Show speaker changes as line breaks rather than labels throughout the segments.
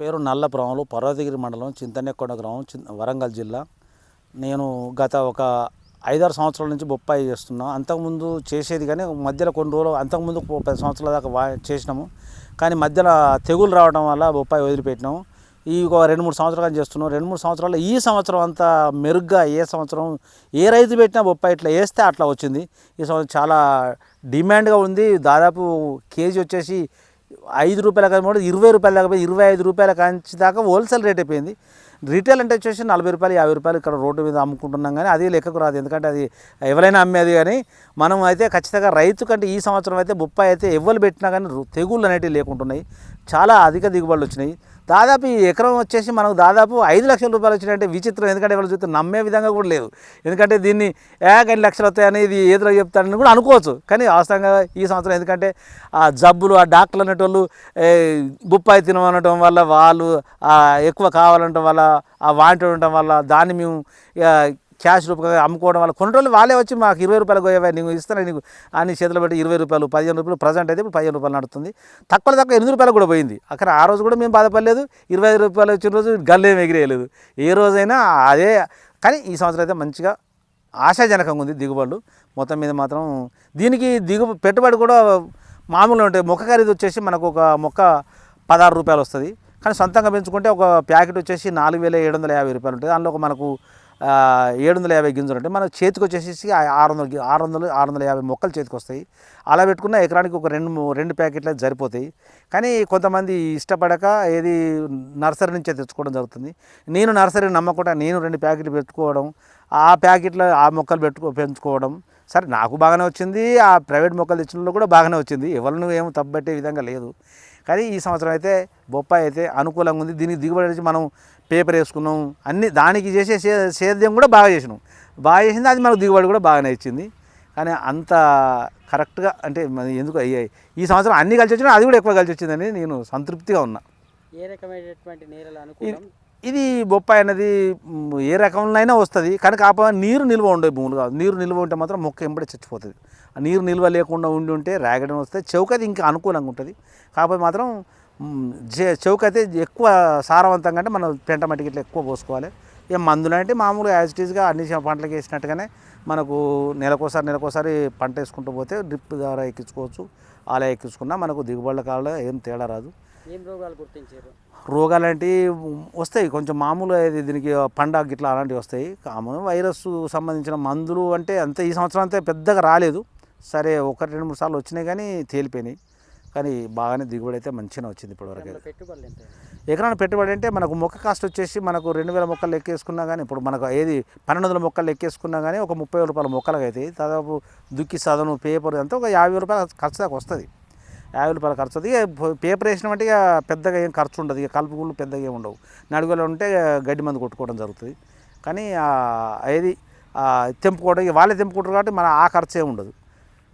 పేరు నల్లపురంలో పర్వతగిరి మండలం చింతనెక్కొండ గ్రామం వరంగల్ జిల్లా. నేను గత ఒక ఐదారు సంవత్సరాల నుంచి బొప్పాయి చేస్తున్నాం. అంతకుముందు చేసేది కానీ మధ్యలో కొన్ని రోజులు అంతకుముందు పది సంవత్సరాల దాకా వా చేసినాము. కానీ మధ్యలో తెగులు రావడం వల్ల బొప్పాయి వదిలిపెట్టినాము. ఈ ఒక రెండు మూడు సంవత్సరాలు చేస్తున్నాం. రెండు మూడు సంవత్సరాలు ఈ సంవత్సరం అంతా మెరుగ్గా ఏ సంవత్సరం ఏ రైతు పెట్టినా బొప్పాయి ఇట్లా వేస్తే అట్లా వచ్చింది. ఈ సంవత్సరం చాలా డిమాండ్గా ఉంది. దాదాపు కేజీ వచ్చేసి ఐదు రూపాయల కాదు ఇరవై రూపాయలు లేకపోతే పోయి ఇరవై ఐదు రూపాయల కాంచి దాకా హోల్సేల్ రేట్ అయిపోయింది. రీటైల్ అంటే వచ్చేసి నలభై రూపాయలు యాభై రూపాయలు ఇక్కడ రోడ్డు మీద అమ్ముకుంటున్నాం కానీ అది లెక్కకు రాదు. ఎందుకంటే అది ఎవరైనా అమ్మేది కానీ మనం అయితే ఖచ్చితంగా రైతు కంటే ఈ సంవత్సరం అయితే బొప్పాయి అయితే ఎవ్వరు పెట్టినా కానీ తెగుళ్ళు అనేటివి లేకుంటున్నాయి చాలా అధిక దిగుబడులు వచ్చినాయి. దాదాపు ఈ ఎకరం వచ్చేసి మనకు దాదాపు ఐదు లక్షల రూపాయలు వచ్చినాయంటే విచిత్రం. ఎందుకంటే ఎవరు చూస్తే నమ్మే విధంగా కూడా లేదు. ఎందుకంటే దీన్ని ఏ ఎన్ని లక్షలు వస్తాయని ఇది ఏదో చెప్తారని కూడా అనుకోవచ్చు. కానీ వాస్తవంగా ఈ సంవత్సరం ఎందుకంటే ఆ జబ్బులు ఆ డాక్టర్లు అనేటోళ్ళు బుప్పాయి బొప్పాయి తినమనటం వల్ల వాళ్ళు ఎక్కువ కావాలనటం వల్ల ఆ వాంటి ఉండటం వల్ల దాన్ని మేము క్యాష్ రూపంగా అమ్ముకోవడం వల్ల కొన్ని రోజులు వాళ్ళే వచ్చి మాకు ఇరవై రూపాయలు పోయేవా నీకు ఇస్తాను నీకు అని చేతిలో పెట్టి ఇరవై రూపాయలు పదిహేను రూపాయలు ప్రజెంట్ అయితే ఇప్పుడు పదిహేను రూపాయలు నడుతుంది. తక్కువ తక్కువ ఎనిమిది రూపాయలు కూడా పోయింది. అక్కడ ఆ రోజు కూడా మేము బాధపడలేదు. ఇరవై ఐదు రూపాయలు వచ్చిన రోజు గల్లేం ఎగిరేయలేదు. ఏ రోజైనా అదే కానీ ఈ సంవత్సరం అయితే మంచిగా ఆశాజనకంగా ఉంది దిగుబడులు. మొత్తం మీద మాత్రం దీనికి దిగు పెట్టుబడి కూడా మామూలుగా ఉంటాయి మొక్క ఖరీదు వచ్చేసి మనకు ఒక మొక్క పదహారు రూపాయలు వస్తుంది. కానీ సొంతంగా పెంచుకుంటే ఒక ప్యాకెట్ వచ్చేసి నాలుగు వేల ఏడు వందల యాభై రూపాయలు ఉంటుంది. అందులో మనకు ఏడు వందల యాభై గింజలు ఉంటాయి మన చేతికి వచ్చేసి ఆ ఆరు వందల ఆరు వందలు ఆరు వందల యాభై మొక్కలు చేతికి వస్తాయి. అలా పెట్టుకున్న ఎకరానికి ఒక రెండు రెండు ప్యాకెట్లు సరిపోతాయి. కానీ కొంతమంది ఇష్టపడక ఏది నర్సరీ నుంచే తెచ్చుకోవడం జరుగుతుంది. నేను నర్సరీ నమ్మకుండా నేను రెండు ప్యాకెట్లు పెట్టుకోవడం ఆ ప్యాకెట్లో ఆ మొక్కలు పెట్టుకో పెంచుకోవడం సరే నాకు బాగానే వచ్చింది. ఆ ప్రైవేట్ మొక్కలు తెచ్చిన వాళ్ళు కూడా బాగానే వచ్చింది. ఎవరిని ఏమో తప్పబట్టే విధంగా లేదు. కానీ ఈ సంవత్సరం అయితే బొప్పాయి అయితే అనుకూలంగా ఉంది. దీనికి దిగుబడి వచ్చి మనం పేపర్ వేసుకున్నాం. అన్ని దానికి చేసే సేద్యం కూడా బాగా చేసినాం. బాగా చేసింది అది మనకు దిగుబడి కూడా బాగానే ఇచ్చింది. కానీ అంత కరెక్ట్గా అంటే మరి ఎందుకు అయ్యాయి ఈ సంవత్సరం అన్ని కలిసి వచ్చినా అది కూడా ఎక్కువ కలిసి వచ్చిందని నేను సంతృప్తిగా ఉన్నా.
ఏ రకమైనటువంటి నేలలు అనుకూలం?
ఇది బొప్పాయి అనేది ఏ రకంలో అయినా వస్తుంది కానీ కాకపోతే నీరు నిల్వ ఉండే భూములు కాదు. నీరు నిల్వ ఉంటే మాత్రం మొక్క ఎంపడి చచ్చిపోతుంది. ఆ నీరు నిల్వ లేకుండా ఉండి ఉంటే రాగడం వస్తే చౌకది ఇంకా అనుకూలంగా ఉంటుంది. కాకపోతే మాత్రం చౌక అయితే ఎక్కువ సారవంతంగా అంటే మనం పెంట మట్టికి ఇట్లా ఎక్కువ పోసుకోవాలి. ఇక మందులు అంటే మామూలుగా యాజ్ ఇట్ అన్ని పంటలకు వేసినట్టుగానే మనకు నెలకోసారి నెలకోసారి పంట వేసుకుంటూ పోతే డ్రిప్ ద్వారా ఎక్కించుకోవచ్చు. అలా ఎక్కించుకున్నా మనకు దిగుబడుల కాలంలో ఏం తేడా రాదు.
ఏం రోగాలు గుర్తించారు?
రోగాలు లాంటివి వస్తాయి. కొంచెం మామూలుగా ఇది దీనికి పండగ గిట్లా అలాంటివి వస్తాయి. కామన్ వైరస్ సంబంధించిన మందులు అంటే అంత. ఈ సంవత్సరం అంతే పెద్దగా రాలేదు. సరే ఒకటి రెండు మూడు సార్లు వచ్చినాయి కానీ తేలిపోయినాయి. కానీ బాగానే దిగుబడి అయితే మంచిగానే వచ్చింది ఇప్పటివరకు.
దాంట్లో పెట్టుబడులు ఎంత
ఎకరాన పెట్టుబడి అంటే మనకు మొక్క కాస్ట్ వచ్చేసి మనకు రెండు వేల మొక్కలు లెక్కేసుకున్నా కానీ ఇప్పుడు మనకు ఏది పన్నెండు వందల మొక్కలు లెక్కేసుకున్నా కానీ ఒక ముప్పై రూపాయల మొక్కలకు అవుతాయి దాదాపు దుక్కి సదను పేపర్ అంతా ఒక యాభై రూపాయల ఖర్చు దాకా వస్తుంది. యాభై రూపాయల ఖర్చు అది పేపర్ వేసినామంటే ఇక పెద్దగా ఏం ఖర్చు ఉండదు. ఇక కలుపుకుళ్ళు పెద్దగా ఏమి ఉండవు. నడుగులో ఉంటే గడ్డి మందు కొట్టుకోవడం జరుగుతుంది. కానీ ఏది తెంపుకోవడం ఇక వాళ్ళే తెంపుకుంటారు కాబట్టి మన ఆ ఖర్చు ఏమి ఉండదు.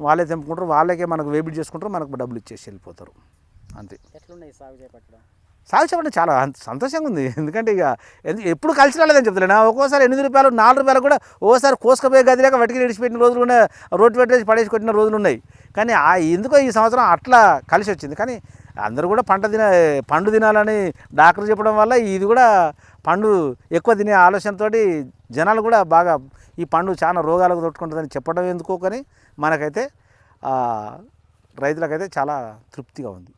వాళ్ళే తెంపుకుంటారు. వాళ్ళకే మనకు వేబిట్ చేసుకుంటారు. మనకు డబ్బులు ఇచ్చేసి వెళ్ళిపోతారు. అంతే.
ఎట్లున్నాయి సాగు చేపట్టడం?
సాగు చెప్పండి చాలా సంతోషంగా ఉంది. ఎందుకంటే ఇక ఎందుకు ఎప్పుడు కలిసి రాలేదని చెప్తున్నాను ఒక్కోసారి ఎనిమిది రూపాయలు నాలుగు రూపాయలు కూడా ఓసారి కోసుకపోయే గది లేక వటికి విడిచిపెట్టిన రోజులు కూడా రోడ్డు పెట్టేసి పడేసి కొట్టిన రోజులు ఉన్నాయి. కానీ ఆ ఎందుకో ఈ సంవత్సరం అట్లా కలిసి వచ్చింది. కానీ అందరూ కూడా పంట తిన పండు తినాలని డాక్టర్ చెప్పడం వల్ల ఇది కూడా పండు ఎక్కువ తినే ఆలోచనతో జనాలు కూడా బాగా ఈ పండు చాలా రోగాలకు తొట్టుకుంటుందని చెప్పడం ఎందుకో కానీ మనకైతే రైతులకైతే చాలా తృప్తిగా ఉంది.